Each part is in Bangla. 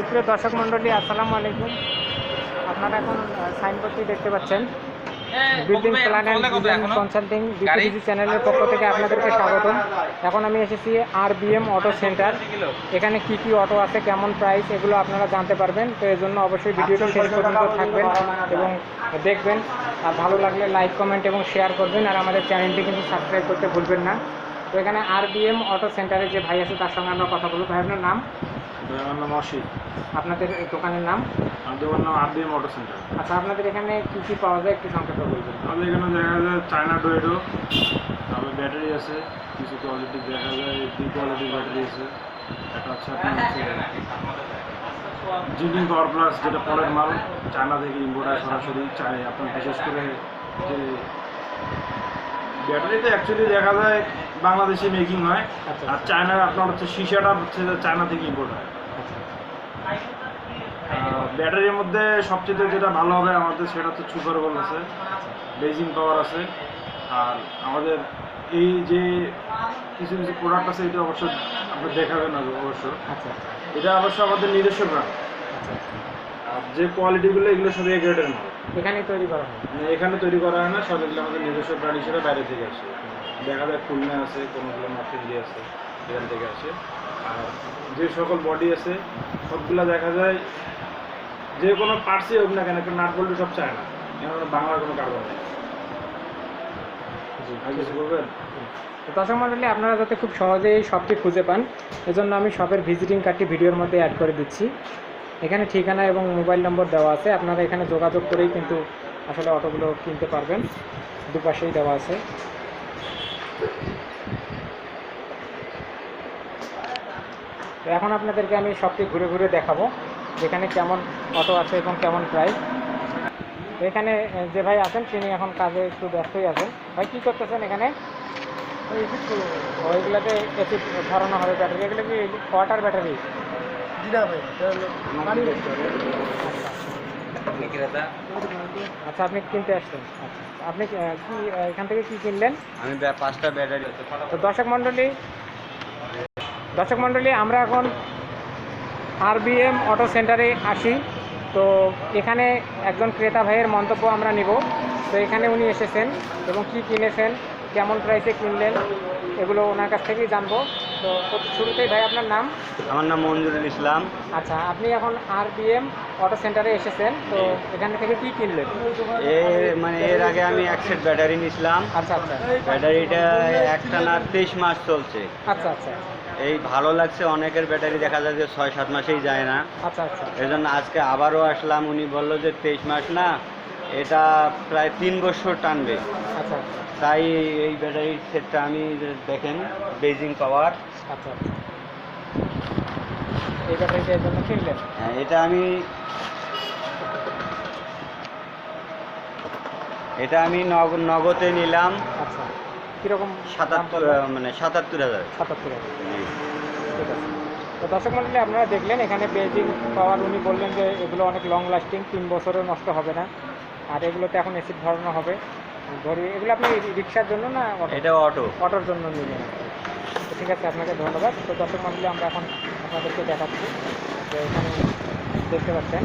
সুপ্রিয় দর্শক মণ্ডলী আসসালামু আলাইকুম। আপনারা এখন সাইনবোর্ডটি দেখতে পাচ্ছেন। Building plan and consulting BPDC চ্যানেলের পক্ষ থেকে আপনাদেরকে স্বাগতম। এখন আমি এসেছি আর বিএম অটো সেন্টার এখানে কি কি অটো আছে কেমন প্রাইস এগুলো আপনারা জানতে পারবেন। তো এর জন্য অবশ্যই ভিডিওটি শেষ পর্যন্ত থাকবেন এবং দেখবেন। আর ভালো লাগলে লাইক কমেন্ট এবং শেয়ার করবেন। আর আমাদের চ্যানেলটি কিন্তু সাবস্ক্রাইব করতে ভুলবেন না। তো এখানে আর বিএম অটো সেন্টারে যে ভাই আছে তার সঙ্গে আমরা কথা বলব। ভাই আপনার নাম? আমার নাম অসিত আপনাদের দোকানের নাম? আমাদের নাম আরবিএম মোটর সেন্টার। আচ্ছা আপনাদের এখানে কি কি পাওয়া যায় একটু সংক্ষেপে বলবেন? আমাদের এখানে দেখা যায় চায়না ডোয়েডো তারপরে ব্যাটারি আছে কিছু কোয়ালিটি দেখা যায় দুই কোয়ালিটির ব্যাটারি আছে একটা হচ্ছে আপনার জিডিং পাওয়ার প্লাস যেটা পরের মাল চায়না থেকে ইম্পোর্ট হয় সরাসরি চাই আপনার বিশেষ করে যে ব্যাটারিতে অ্যাকচুয়ালি দেখা যায় বাংলাদেশে মেকিং হয় আচ্ছা। আর চায়নার আপনার হচ্ছে সিসাটা হচ্ছে চায়না থেকে ইম্পোর্ট হয়। আচ্ছা ব্যাটারির মধ্যে সবচেয়ে যেটা ভালো হবে আমাদের সেটা তো সুপার বল আছে বেজিং পাওয়ার আছে। আর আমাদের এই যে কিছু কিছু প্রোডাক্ট আছে এটা অবশ্য আপনি দেখাবেন না অবশ্য। আচ্ছা। এটা অবশ্য আমাদের নিজস্ব ব্র্যান্ড আচ্ছা। আর যে কোয়ালিটিগুলো এগুলো সব এ গ্রেডের মাল এখানেই তৈরি করা হয়? মানে এখানে তৈরি করা হয় না সব এগুলো আমাদের নিজস্ব ব্র্যান্ড হিসেবে বাইরে থেকে আসে। দেখা যায় খুলনা আছে কোনোগুলো নর্থ ইন্ডিয়া আছে এখান থেকে আসে। আর যে সকল বডি আছে সবগুলো দেখা যায় যে কোনো পার্টসই হোক না কেন একটা নাট বল্টু সব চায় না। এখানে বাংলার কোনো কার্বন নেই। জি আর কিছু বলবেন? তো দর্শক মণ্ডলী আপনারা যাতে খুব সহজেই শপটি খুঁজে পান এজন্য আমি শপের ভিজিটিং কার্ডটি ভিডিওর মধ্যে অ্যাড করে দিচ্ছি। এখানে ঠিকানা এবং মোবাইল নম্বর দেওয়া আছে। আপনারা এখানে যোগাযোগ করেই কিন্তু আসলে অটোগুলো কিনতে পারবেন। দুপাশেই দেওয়া আছে। তো এখন আপনাদেরকে আমি শপটি ঘুরে ঘুরে দেখাবো। যেখানে কেমন অটো আছে এবং কেমন প্রাইস এখানে যে ভাই আছেন তিনি এখন কাজে একটু ব্যস্তই আছেন। ভাই কী করতেছেন এখানে? ওইগুলোতে এসিড ধরানো হবে ব্যাটারি। এগুলো কি ওয়াটার ব্যাটারি। আচ্ছা আপনি কিনতে আসছেন। আচ্ছা আপনি কি এখান থেকে কি কিনলেন? আমি পাঁচটা ব্যাটারি তো দর্শক মণ্ডলী দর্শক মণ্ডলী আমরা এখন আরবিএম অটো সেন্টারে আসি। তো এখানে একজন ক্রেতা ভাইয়ের মন্তব্য আমরা নিব। তো এখানে উনি এসেছেন এবং কি কিনেছেন, কেমন প্রাইসে কিনলেন, এগুলো ওনার কাছ থেকেই জানব। তো শুরুতেই ভাই আপনার নাম? আমার নাম মঞ্জুরুল ইসলাম। আচ্ছা আপনি এখন আরবিএম অটো সেন্টারে এসেছেন তো এখান থেকে কি কিনলেন? মানে এর আগে আমি এক সেট ব্যাটারি নিয়েছিলাম। আচ্ছা আচ্ছা। ব্যাটারিটা একটা না তেইশ মাস চলছে। আচ্ছা আচ্ছা। এই ভালো লাগছে অনেকের ব্যাটারি দেখা যায় যে ছয় সাত মাসেই যায় না। আচ্ছা আচ্ছা। এই জন্য আজকে আবারও আসলাম উনি বলল যে তেইশ মাস না এটা প্রায় তিন বছর টানবে। আচ্ছা তাই এই ব্যাটারির সেটটা আমি দেখেন বেজিং পাওয়ার আচ্ছা আচ্ছা। এই ব্যাটারিটা এর জন্য কিনলেন হ্যাঁ, এটা আমি এটা আমি নগ- নগদে নিলাম আচ্ছা। কীরকম সাতাত্তর মানে সাতাত্তর হাজার। সাতাত্তর হাজার। ঠিক আছে। তো দর্শক মন্ডলী আপনারা দেখলেন এখানে বেজিং পাওয়ার উনি বললেন যে এগুলো অনেক লং লাস্টিং তিন বছরও নষ্ট হবে না। আর এগুলোতে এখন এসিড ধরানো হবে। ধরি এগুলো আপনি রিক্সার জন্য না অটো? এটা অটো অটোর জন্য নিলেন ঠিক আছে আপনাকে ধন্যবাদ। তো দর্শক মন্ডলী আমরা এখন আপনাদেরকে দেখাচ্ছি যে এখানে দেখতে পাচ্ছেন।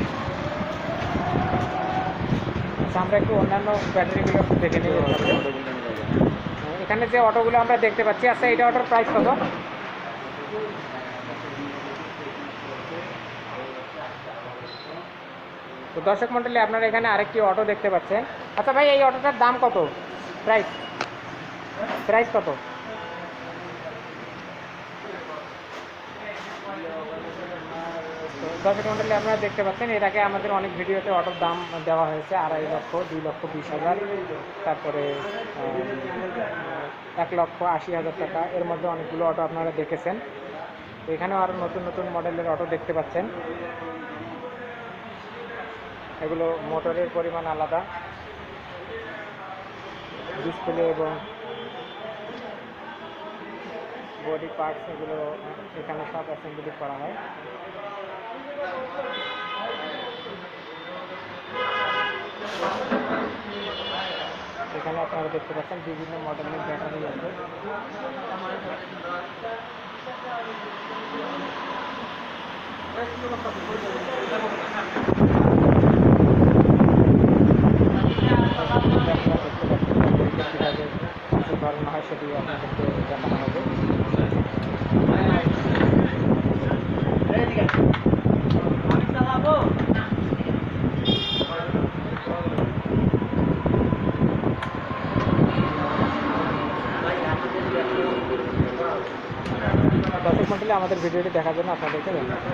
আচ্ছা আমরা একটু অন্যান্য ব্যাটারিগুলো একটু দেখে নিই এখানে যে অটোগুলো আমরা দেখতে পাচ্ছি আচ্ছা এটা অটোর প্রাইস কত? তো দর্শক মন্ডলী, আপনারা এখানে আরেকটি অটো দেখতে পাচ্ছেন। আচ্ছা ভাই, এই অটোটার দাম কত? প্রাইস প্রাইস কত? দর্শক মন্ডলী, আপনারা দেখতে পাচ্ছেন, এর আগে আমাদের অনেক ভিডিওতে অটোর দাম দেওয়া হয়েছে আড়াই লক্ষ, দুই লক্ষ বিশ হাজার। তারপরে এক লক্ষ আশি হাজার টাকা, এর মধ্যে অনেকগুলো অটো আপনারা দেখেছেন। এখানেও আরও নতুন নতুন মডেলের অটো দেখতে পাচ্ছেন। এগুলো মোটরের পরিমাণ আলাদা। ডিসপ্লে এবং বডি পার্টস এগুলো এখানে সব অ্যাসেম্বলি করা হয়। এখানে আপনারা দেখতে পাচ্ছেন বিভিন্ন মডেলের ব্যাটারি আছে। কীভাবে কিছু করানো হয় সেটি আপনাদেরকে দেখানো হবে। দর্শক মন্ডলী আমাদের ভিডিওটি দেখার জন্য আপনাদেরকে ধন্যবাদ।